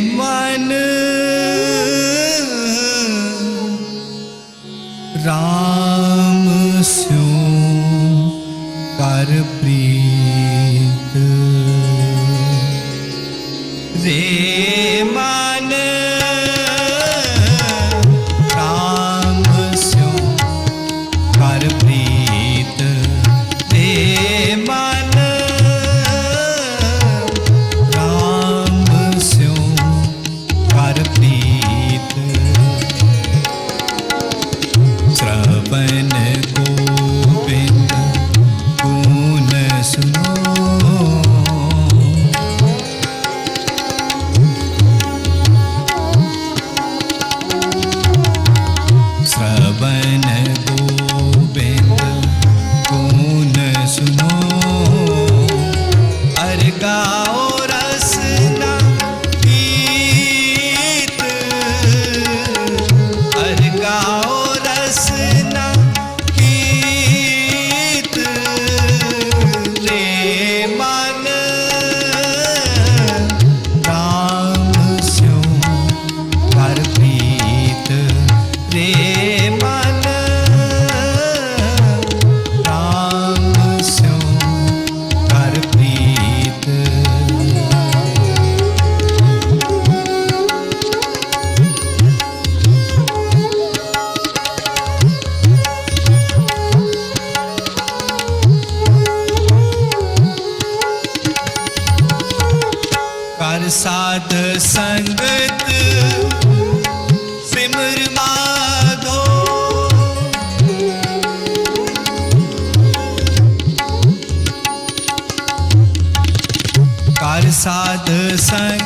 ਮਨ RAM ਕਰ ਪ੍ਰੀਤ। ਰੇ ਸਾਧ ਸੰਗਤ ਸਿਮਰ ਮਾਧੋ ਕਰ ਸਾਧ ਸੰਗ